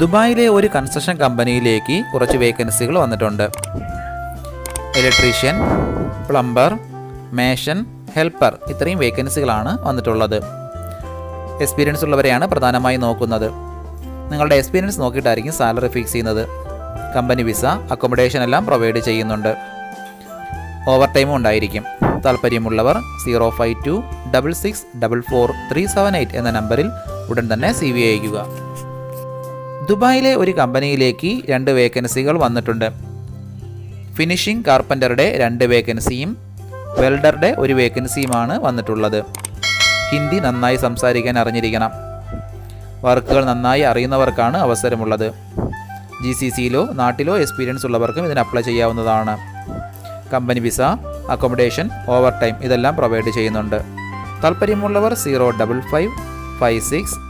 ദുബായിലെ ഒരു കൺസ്ട്രക്ഷൻ കമ്പനിയിലേക്ക് കുറച്ച് വേക്കൻസികൾ വന്നിട്ടുണ്ട്. ഇലക്ട്രീഷ്യൻ പ്ലംബർ മേഷൻ ഹെൽപ്പർ ഇത്രയും വേക്കൻസികളാണ് വന്നിട്ടുള്ളത്. എക്സ്പീരിയൻസ് ഉള്ളവരെയാണ് പ്രധാനമായി നോക്കുന്നത്. നിങ്ങളുടെ എക്സ്പീരിയൻസ് നോക്കിയിട്ടായിരിക്കും സാലറി ഫിക്സ് ചെയ്യുന്നത്. കമ്പനി വിസ അക്കോമഡേഷൻ എല്ലാം പ്രൊവൈഡ് ചെയ്യുന്നുണ്ട്. ഓവർ ടൈമും ഉണ്ടായിരിക്കും. താല്പര്യമുള്ളവർ zero five two double six double four three seven eight എന്ന നമ്പറിൽ ഉടൻ തന്നെ സി വി അയക്കുക ദുബായിലെ ഒരു കമ്പനിയിലേക്ക് രണ്ട് വേക്കൻസികൾ വന്നിട്ടുണ്ട്. ഫിനിഷിംഗ് കാർപ്പന്ററുടെ രണ്ട് വേക്കൻസിയും വെൽഡറുടെ ഒരു വേക്കൻസിയുമാണ് വന്നിട്ടുള്ളത്. ഹിന്ദി നന്നായി സംസാരിക്കാൻ അറിഞ്ഞിരിക്കണം. വർക്കുകൾ നന്നായി അറിയുന്നവർക്കാണ് അവസരമുള്ളത്. ജി സി സിയിലോ നാട്ടിലോ എക്സ്പീരിയൻസ് ഉള്ളവർക്കും ഇതിന് അപ്ലൈ ചെയ്യാവുന്നതാണ്. Company visa accommodation over time ഇതെല്ലാം പ്രൊവൈഡ് ചെയ്യുന്നുണ്ട്. താല്പര്യമുള്ളവർ zero double five five six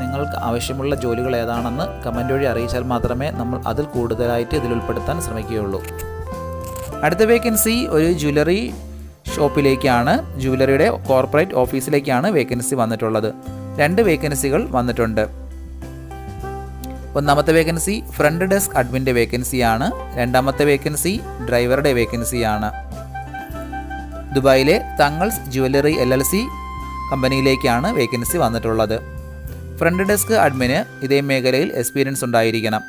നിങ്ങൾക്ക് ആവശ്യമുള്ള ജോലികൾ ഏതാണെന്ന് കമന്റ് വഴി അറിയിച്ചാൽ മാത്രമേ നമ്മൾ അതിൽ കൂടുതലായിട്ട് ഇതിൽ ഉൾപ്പെടുത്താൻ ശ്രമിക്കുകയുള്ളൂ. അടുത്ത വേക്കൻസി ഒരു ജ്വല്ലറി ഷോപ്പിലേക്കാണ് ജ്വല്ലറിയുടെ കോർപ്പറേറ്റ് ഓഫീസിലേക്കാണ് വേക്കൻസി വന്നിട്ടുള്ളത്. രണ്ട് വേക്കൻസികൾ വന്നിട്ടുണ്ട്. ഒന്നാമത്തെ വേക്കൻസി ഫ്രണ്ട് ഡെസ്ക് അഡ്മിന്റെ വേക്കൻസിയാണ് രണ്ടാമത്തെ വേക്കൻസി ഡ്രൈവറുടെ വേക്കൻസിയാണ് ദുബായിലെ Thangals jewellery L L C കമ്പനിയിലേക്കാണ് vacancy വന്നിട്ടുള്ളത്. ഫ്രണ്ട് ഡെസ്ക് അഡ്മിന് ഇതേ മേഖലയിൽ എക്സ്പീരിയൻസ് ഉണ്ടായിരിക്കണം.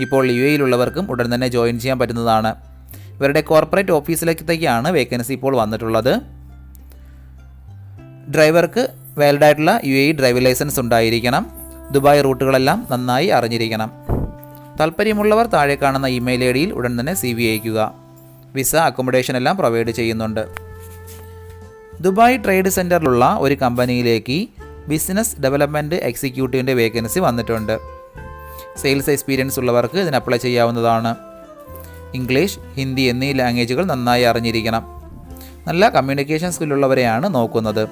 ഇപ്പോൾ യു എയിലുള്ളവർക്കും ഉടൻ തന്നെ ജോയിൻ ചെയ്യാൻ പറ്റുന്നതാണ്. ഇവരുടെ കോർപ്പറേറ്റ് ഓഫീസിലേക്കത്തേക്കാണ് വേക്കൻസി ഇപ്പോൾ വന്നിട്ടുള്ളത്. ഡ്രൈവർക്ക് വാലിഡായിട്ടുള്ള യു എ ഡ്രൈവിംഗ് ലൈസൻസ് ഉണ്ടായിരിക്കണം. ദുബായ് റൂട്ടുകളെല്ലാം നന്നായി അറിഞ്ഞിരിക്കണം. താല്പര്യമുള്ളവർ താഴെ കാണുന്ന ഇമെയിൽ ഐ ഡിയിൽ ഉടൻ തന്നെ സി വി അയക്കുക വിസ അക്കോമഡേഷൻ എല്ലാം പ്രൊവൈഡ് ചെയ്യുന്നുണ്ട്. ദുബായ് ട്രേഡ് സെന്ററിലുള്ള ഒരു കമ്പനിയിലേക്ക് ബിസിനസ് ഡെവലപ്മെന്റ് എക്സിക്യൂട്ടീവിന്റെ വേക്കൻസി വന്നിട്ടുണ്ട്. സെയിൽസ് എക്സ്പീരിയൻസ് ഉള്ളവർക്ക് ഇതിന് അപ്ലൈ ചെയ്യാവുന്നതാണ്. ഇംഗ്ലീഷ് ഹിന്ദി എന്നീ ലാംഗ്വേജുകൾ നന്നായി അറിഞ്ഞിരിക്കണം. നല്ല കമ്മ്യൂണിക്കേഷൻ സ്കില്ലുള്ളവരെയാണ് നോക്കുന്നത്.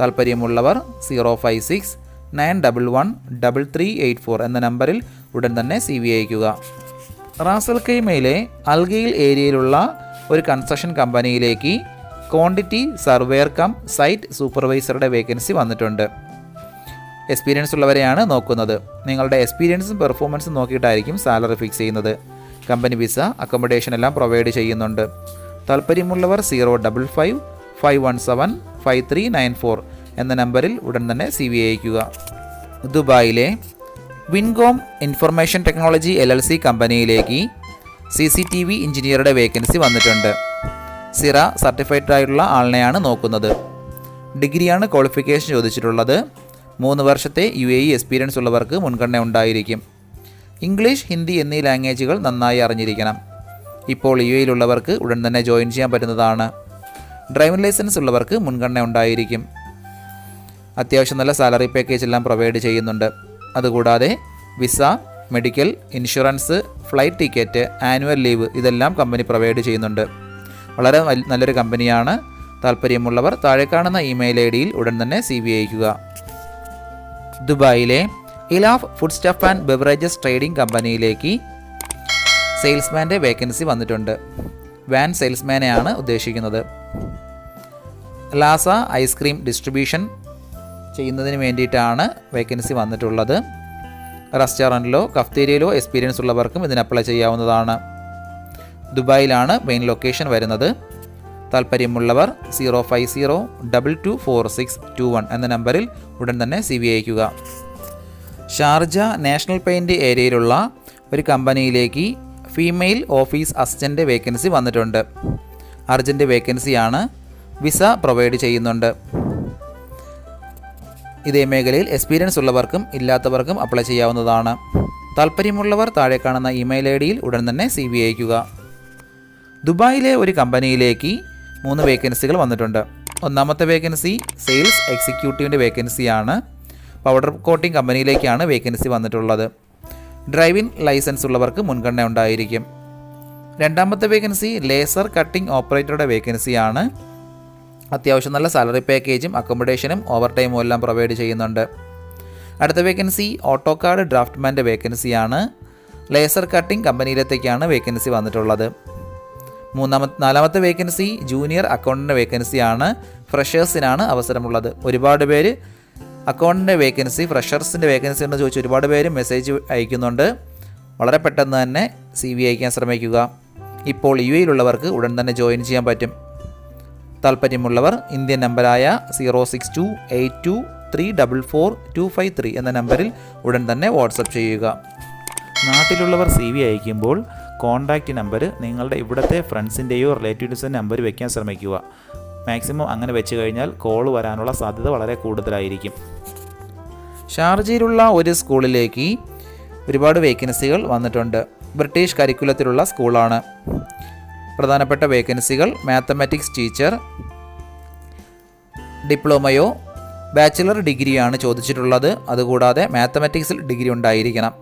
താല്പര്യമുള്ളവർ zero five six nine double one double three eight four എന്ന നമ്പറിൽ ഉടൻ തന്നെ സി വി അയക്കുക റാസൽ കൈമയിലെ അൽഗയിൽ ഏരിയയിലുള്ള ഒരു കൺസ്ട്രക്ഷൻ കമ്പനിയിലേക്ക് ക്വാണ്ടിറ്റി സർവേയർ കം സൈറ്റ് സൂപ്പർവൈസറുടെ വേക്കൻസി വന്നിട്ടുണ്ട്. എക്സ്പീരിയൻസ് ഉള്ളവരെയാണ് നോക്കുന്നത്. നിങ്ങളുടെ എക്സ്പീരിയൻസും പെർഫോമൻസും നോക്കിയിട്ടായിരിക്കും സാലറി ഫിക്സ് ചെയ്യുന്നത്. കമ്പനി വിസ അക്കോമഡേഷൻ എല്ലാം പ്രൊവൈഡ് ചെയ്യുന്നുണ്ട്. താല്പര്യമുള്ളവർ zero double five five one seven five three nine four എന്ന നമ്പറിൽ ഉടൻ തന്നെ സി വി അയക്കുക ദുബായിലെ Wincom information technology L L C കമ്പനിയിലേക്ക് സി സി ടി വി എഞ്ചിനീയറുടെ വേക്കൻസി വന്നിട്ടുണ്ട്. സിറ സർട്ടിഫൈഡ് ആയിട്ടുള്ള ആളിനെയാണ് നോക്കുന്നത്. ഡിഗ്രിയാണ് ക്വാളിഫിക്കേഷൻ ചോദിച്ചിട്ടുള്ളത്. മൂന്ന് വർഷത്തെ യു എ ഇ എക്സ്പീരിയൻസ് ഉള്ളവർക്ക് മുൻഗണന ഉണ്ടായിരിക്കും. ഇംഗ്ലീഷ് ഹിന്ദി എന്നീ ലാംഗ്വേജുകൾ നന്നായി അറിഞ്ഞിരിക്കണം. ഇപ്പോൾ യു എയിലുള്ളവർക്ക് ഉടൻ തന്നെ ജോയിൻ ചെയ്യാൻ പറ്റുന്നതാണ്. ഡ്രൈവിംഗ് ലൈസൻസ് ഉള്ളവർക്ക് മുൻഗണന ഉണ്ടായിരിക്കും. അത്യാവശ്യം നല്ല സാലറി പാക്കേജ് എല്ലാം പ്രൊവൈഡ് ചെയ്യുന്നുണ്ട്. അതുകൂടാതെ visa medical insurance flight ticket annual leave ഇതെല്ലാം കമ്പനി പ്രൊവൈഡ് ചെയ്യുന്നുണ്ട്. വളരെ നല്ലൊരു കമ്പനിയാണ്. താല്പര്യമുള്ളവർ താഴെ കാണുന്ന ഇമെയിൽ ഐ ഡിയിൽ ഉടൻ തന്നെ സി വി അയക്കുക ദുബായിലെ Elaf food stuff and beverages trading കമ്പനിയിലേക്ക് സെയിൽസ്മാന്റെ വേക്കൻസി വന്നിട്ടുണ്ട്. വാൻ സെയിൽസ്മാനെയാണ് ഉദ്ദേശിക്കുന്നത്. ലാസ ഐസ്ക്രീം ഡിസ്ട്രിബ്യൂഷൻ ചെയ്യുന്നതിന് വേണ്ടിയിട്ടാണ് വേക്കൻസി വന്നിട്ടുള്ളത്. റെസ്റ്റോറന്റിലോ കഫ്തീരിയയിലോ എക്സ്പീരിയൻസ് ഉള്ളവർക്കും ഇതിന് അപ്ലൈ ചെയ്യാവുന്നതാണ്. ദുബായിലാണ് മെയിൻ ലൊക്കേഷൻ വരുന്നത്. താല്പര്യമുള്ളവർ zero five zero double two four six two one എന്ന നമ്പറിൽ ഉടൻ തന്നെ സി വി അയക്കുക ഷാർജ നാഷണൽ പെയിന്റ് ഏരിയയിലുള്ള ഒരു കമ്പനിയിലേക്ക് ഫീമെയിൽ ഓഫീസ് അസിസ്റ്റന്റ് വേക്കൻസി വന്നിട്ടുണ്ട്. അർജന്റ് വേക്കൻസിയാണ് വിസ പ്രൊവൈഡ് ചെയ്യുന്നുണ്ട്. ഇതേ മേഖലയിൽ എക്സ്പീരിയൻസ് ഉള്ളവർക്കും ഇല്ലാത്തവർക്കും അപ്ലൈ ചെയ്യാവുന്നതാണ്. താല്പര്യമുള്ളവർ താഴെ കാണുന്ന ഇമെയിൽ ഐ ഡിയിൽ ഉടൻ തന്നെ സി വി അയക്കുക ദുബായിലെ ഒരു കമ്പനിയിലേക്ക് മൂന്ന് വേക്കൻസികൾ വന്നിട്ടുണ്ട്. ഒന്നാമത്തെ വേക്കൻസി സെയിൽസ് എക്സിക്യൂട്ടീവിന്റെ വേക്കൻസിയാണ് പൗഡർ കോട്ടിംഗ് കമ്പനിയിലേക്കാണ് വേക്കൻസി വന്നിട്ടുള്ളത്. ഡ്രൈവിംഗ് ലൈസൻസ് ഉള്ളവർക്ക് മുൻഗണന ഉണ്ടായിരിക്കും. രണ്ടാമത്തെ വേക്കൻസി ലേസർ കട്ടിംഗ് ഓപ്പറേറ്ററുടെ വേക്കൻസിയാണ് അത്യാവശ്യം നല്ല സാലറി പാക്കേജും അക്കോമഡേഷനും ഓവർ ടൈമും എല്ലാം പ്രൊവൈഡ് ചെയ്യുന്നുണ്ട്. അടുത്ത വേക്കൻസി ഓട്ടോ കാർഡ് ഡ്രാഫ്റ്റ്മാന്റെ വേക്കൻസിയാണ് ലേസർ കട്ടിംഗ് കമ്പനിയിലത്തേക്കാണ് വേക്കൻസി വന്നിട്ടുള്ളത്. മൂന്നാമത്തെ നാലാമത്തെ വേക്കൻസി ജൂനിയർ അക്കൗണ്ടന്റ് വേക്കൻസിയാണ് ഫ്രഷേഴ്സിനാണ് അവസരമുള്ളത്. ഒരുപാട് പേര് അക്കൗണ്ടന്റ് വേക്കൻസി ഫ്രഷേഴ്സിന്റെ വേക്കൻസി എന്ന് ചോദിച്ച് ഒരുപാട് പേര് മെസ്സേജ് അയക്കുന്നുണ്ട്. വളരെ പെട്ടെന്ന് തന്നെ സി വി അയക്കാൻ ശ്രമിക്കുക. ഇപ്പോൾ യു എയിലുള്ളവർക്ക് ഉടൻ തന്നെ ജോയിൻ ചെയ്യാൻ പറ്റും. താല്പര്യമുള്ളവർ ഇന്ത്യൻ നമ്പറായ zero six two eight two three double four two five three എന്ന നമ്പറിൽ ഉടൻ തന്നെ വാട്സപ്പ് ചെയ്യുക. നാട്ടിലുള്ളവർ സി വി അയക്കുമ്പോൾ കോൺടാക്റ്റ് നമ്പർ നിങ്ങളുടെ ഇവിടുത്തെ ഫ്രണ്ട്സിന്റെയോ റിലേറ്റീവ്സിന്റെ നമ്പർ വയ്ക്കാൻ ശ്രമിക്കുക. മാക്സിമം അങ്ങനെ വെച്ച് കഴിഞ്ഞാൽ കോൾ വരാനുള്ള സാധ്യത വളരെ കൂടുതലായിരിക്കും. ഷാർജയിലുള്ള ഒരു സ്കൂളിലേക്ക് ഒരുപാട് വേക്കൻസികൾ വന്നിട്ടുണ്ട്. ബ്രിട്ടീഷ് കരിക്കുലത്തിലുള്ള സ്കൂളാണ്. പ്രധാനപ്പെട്ട വേക്കൻസികൾ മാത്തമാറ്റിക്സ് ടീച്ചർ ഡിപ്ലോമയോ ബാച്ചിലർ ഡിഗ്രിയാണ് ചോദിച്ചിട്ടുള്ളത്. അതുകൂടാതെ മാത്തമാറ്റിക്സിൽ ഡിഗ്രി ഉണ്ടായിരിക്കണം.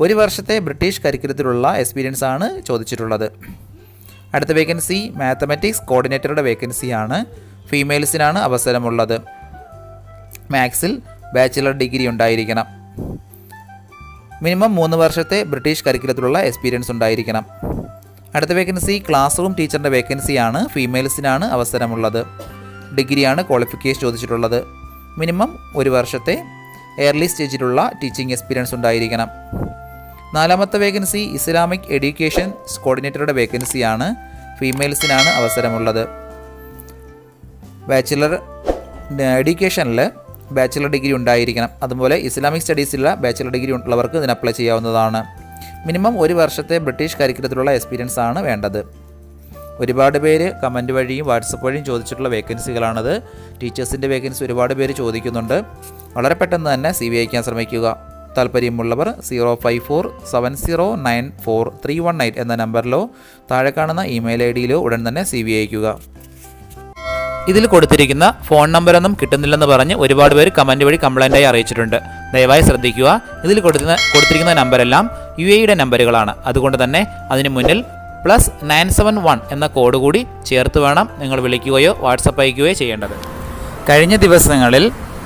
ഒരു വർഷത്തെ ബ്രിട്ടീഷ് കരിക്കുലത്തിലുള്ള എക്സ്പീരിയൻസ് ആണ് ചോദിച്ചിട്ടുള്ളത്. അടുത്ത വേക്കൻസി മാത്തമാറ്റിക്സ് കോർഡിനേറ്ററുടെ വേക്കൻസിയാണ് ഫീമെയിൽസിനാണ് അവസരമുള്ളത്. മാത്സിൽ ബാച്ചിലർ ഡിഗ്രി ഉണ്ടായിരിക്കണം. മിനിമം മൂന്ന് വർഷത്തെ ബ്രിട്ടീഷ് കരിക്കുലത്തിലുള്ള എക്സ്പീരിയൻസ് ഉണ്ടായിരിക്കണം. അടുത്ത വേക്കൻസി ക്ലാസ് റൂം ടീച്ചറിന്റെ വേക്കൻസിയാണ് ഫീമെയിൽസിനാണ് അവസരമുള്ളത്. ഡിഗ്രിയാണ് ക്വാളിഫിക്കേഷൻ ചോദിച്ചിട്ടുള്ളത്. മിനിമം ഒരു വർഷത്തെ എയർലി സ്റ്റേജിലുള്ള ടീച്ചിങ് എക്സ്പീരിയൻസ് ഉണ്ടായിരിക്കണം. നാലാമത്തെ വേക്കൻസി ഇസ്ലാമിക് എഡ്യൂക്കേഷൻ കോർഡിനേറ്ററുടെ വേക്കൻസിയാണ്. ഫീമെയിൽസിനാണ് അവസരമുള്ളത്. ബാച്ചിലർ എഡ്യൂക്കേഷനിൽ ബാച്ചിലർ ഡിഗ്രി ഉണ്ടായിരിക്കണം. അതുപോലെ ഇസ്ലാമിക് സ്റ്റഡീസിലുള്ള ബാച്ചിലർ ഡിഗ്രി ഉള്ളവർക്ക് ഇതിന് അപ്ലൈ ചെയ്യാവുന്നതാണ്. മിനിമം ഒരു വർഷത്തെ ബ്രിട്ടീഷ് കരിക്കുലത്തിലുള്ള എക്സ്പീരിയൻസ് ആണ് വേണ്ടത്. ഒരുപാട് പേര് കമന്റ് വഴിയും വാട്സപ്പ് വഴിയും ചോദിച്ചിട്ടുള്ള വേക്കൻസികളാണത്. ടീച്ചേഴ്സിന്റെ വേക്കൻസി ഒരുപാട് പേര് ചോദിക്കുന്നുണ്ട്. വളരെ പെട്ടെന്ന് തന്നെ സി വി അയക്കാൻ ശ്രമിക്കുക. താല്പര്യമുള്ളവർ zero five four seven zero nine four three one eight എന്ന നമ്പറിലോ താഴെ കാണുന്ന ഇമെയിൽ ഐ ഡിയിലോ ഉടൻ തന്നെ സി വി അയക്കുക ഇതിൽ കൊടുത്തിരിക്കുന്ന ഫോൺ നമ്പറൊന്നും കിട്ടുന്നില്ലെന്ന് പറഞ്ഞ് ഒരുപാട് പേര് കമന്റ് വഴി കംപ്ലൈന്റായി അറിയിച്ചിട്ടുണ്ട്. ദയവായി ശ്രദ്ധിക്കുക. ഇതിൽ കൊടുക്കുന്ന കൊടുത്തിരിക്കുന്ന നമ്പരെല്ലാം യു എയുടെ നമ്പറുകളാണ്. അതുകൊണ്ട് തന്നെ അതിന് മുന്നിൽ പ്ലസ് നയൻ സെവൻ വൺ എന്ന കോഡ് കൂടി ചേർത്ത് വേണം നിങ്ങൾ വിളിക്കുകയോ വാട്സപ്പ് അയക്കുകയോ ചെയ്യേണ്ടത്. കഴിഞ്ഞ ദിവസങ്ങളിൽ